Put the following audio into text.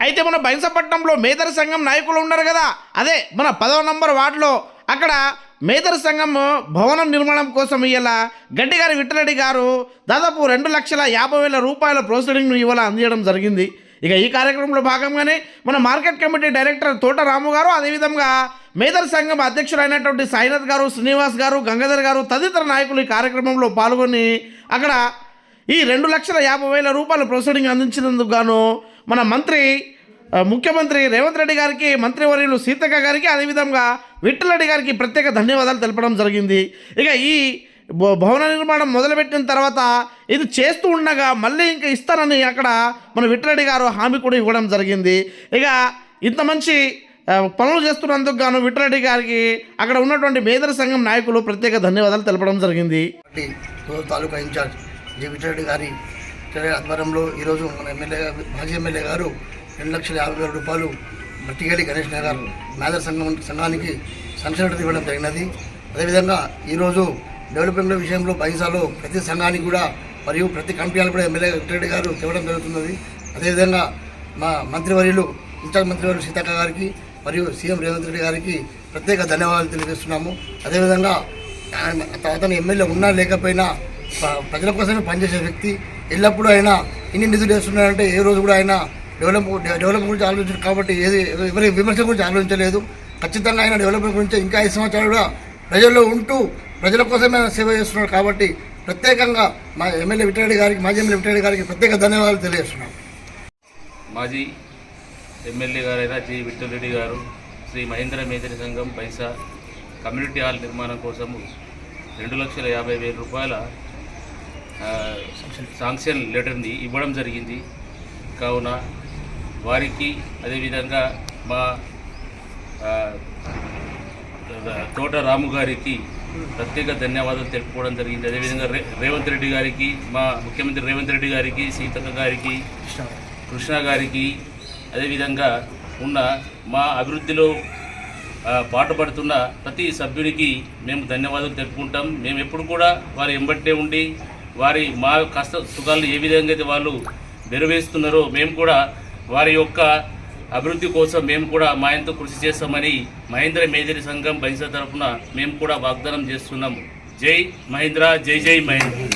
అయితే మన బైంసపట్నంలో మేదర్ సంఘం నాయకులు ఉన్నారు కదా. అదే మన పదవ నంబర్ వార్డులో. అక్కడ మేదర్ సంఘం భవనం నిర్మాణం కోసం ఇవాళ గడ్డిగారి విట్టరెడ్డి గారు దాదాపు రెండు లక్షల యాభై వేల రూపాయల ప్రొసీడింగ్ను ఇవాళ అందించడం జరిగింది. ఇక ఈ కార్యక్రమంలో భాగంగానే మన మార్కెట్ కమిటీ డైరెక్టర్ తోట రాము గారు అదేవిధంగా మేదర్ సంఘం అధ్యక్షుడైనటువంటి సాయినాథ్ గారు శ్రీనివాస్ గారు గంగాధర్ గారు తదితర నాయకులు ఈ కార్యక్రమంలో పాల్గొని అక్కడ ఈ రెండు లక్షల యాభై వేల రూపాయల ప్రొసీడింగ్ అందించినందుకు గాను మన మంత్రి ముఖ్యమంత్రి రేవంత్ రెడ్డి గారికి మంత్రివర్యులు సీతక్క గారికి అదేవిధంగా విఠలరెడ్డి గారికి ప్రత్యేక ధన్యవాదాలు తెలపడం జరిగింది. ఇక ఈ భవన నిర్మాణం మొదలుపెట్టిన తర్వాత ఇది చేస్తూ ఉండగా మళ్ళీ ఇంకా ఇస్తానని అక్కడ మన విఠలరెడ్డి గారు హామీ కూడా ఇవ్వడం జరిగింది. ఇక ఇంత మంచి పనులు చేస్తున్నందుకు గాను విఠలరెడ్డి గారికి అక్కడ ఉన్నటువంటి మేదర సంఘం నాయకులు ప్రత్యేక ధన్యవాదాలు తెలపడం జరిగింది. తాలూకా ఇన్ఛార్జ్ జి గారి చర్య ఆధ్వర్యంలో ఈరోజు మన ఎమ్మెల్యే మాజీ ఎమ్మెల్యే గారు రెండు లక్షల యాభై వేల రూపాయలు మట్టిగడి గణేష్ నగర్ మేధర్ సంఘం సంఘానికి సంక్షేమ ఇవ్వడం జరిగినది. అదేవిధంగా ఈరోజు డెవలప్మెంట్ విషయంలో పైసాలో ప్రతి సంఘానికి కూడా మరియు ప్రతి కమిటీలు కూడా ఎమ్మెల్యే రెడ్డి గారు ఇవ్వడం జరుగుతున్నది. అదేవిధంగా మా మంత్రివర్యులు ఇన్ఛార్జ్ మంత్రివర్యులు సీతక్క గారికి మరియు సీఎం రేవంత్ రెడ్డి గారికి ప్రత్యేక ధన్యవాదాలు తెలియజేస్తున్నాము. అదేవిధంగా తర్వాత అతను ఎమ్మెల్యే ఉన్నా లేకపోయినా ప్రజల కోసమే పనిచేసే వ్యక్తి. ఎల్లప్పుడూ ఆయన ఇన్ని నిధులు వేస్తున్నారంటే ఏ రోజు కూడా ఆయన డెవలప్ డెవలప్ గురించి ఆలోచించారు కాబట్టి ఏది ఎవరి విమర్శ గురించి ఆలోచించలేదు. ఖచ్చితంగా ఆయన డెవలప్మెంట్ గురించి ఇంకా ఐదు సంవత్సరాలు కూడా ప్రజల్లో ఉంటూ ప్రజల కోసమే సేవ చేస్తున్నారు కాబట్టి ప్రత్యేకంగా మా ఎమ్మెల్యే విఠరెడ్డి గారికి మాజీ ఎమ్మెల్యే విఠరెడ్డి గారికి ప్రత్యేక ధన్యవాదాలు తెలియజేస్తున్నాం. మాజీ ఎమ్మెల్యే గారైన జి విఠలరెడ్డి గారు శ్రీ మహేంద్ర మేదరి సంఘం పైసా కమ్యూనిటీ హాల్ నిర్మాణం కోసము రెండు లక్షల యాభై వేల రూపాయల శాంక్షన్ లెటర్ని ఇవ్వడం జరిగింది. కావున వారికి అదేవిధంగా మా తోట రాము గారికి ప్రత్యేక ధన్యవాదాలు తెలుపుకోవడం జరిగింది. అదేవిధంగా రే రేవంత్ రెడ్డి గారికి మా ముఖ్యమంత్రి రేవంత్ రెడ్డి గారికి సీతక్క గారికి కృష్ణ గారికి అదేవిధంగా ఉన్న మా అభివృద్ధిలో పాటుపడుతున్న ప్రతి సభ్యునికి మేము ధన్యవాదాలు తెలుపుకుంటాం. మేము ఎప్పుడు కూడా వారి ఎంబట్టే ఉండి వారి మా కష్ట సుఖాలను ఏ విధంగా అయితే వాళ్ళు నెరవేరుస్తున్నారో మేము కూడా వారి యొక్క అభివృద్ధి కోసం మేము కూడా మా ఎంతో కృషి చేస్తామని మహేంద్ర మేజరి సంఘం బైసా తరఫున మేము కూడా వాగ్దానం చేస్తున్నాము జై మహేంద్ర జై జై మహేంద్ర.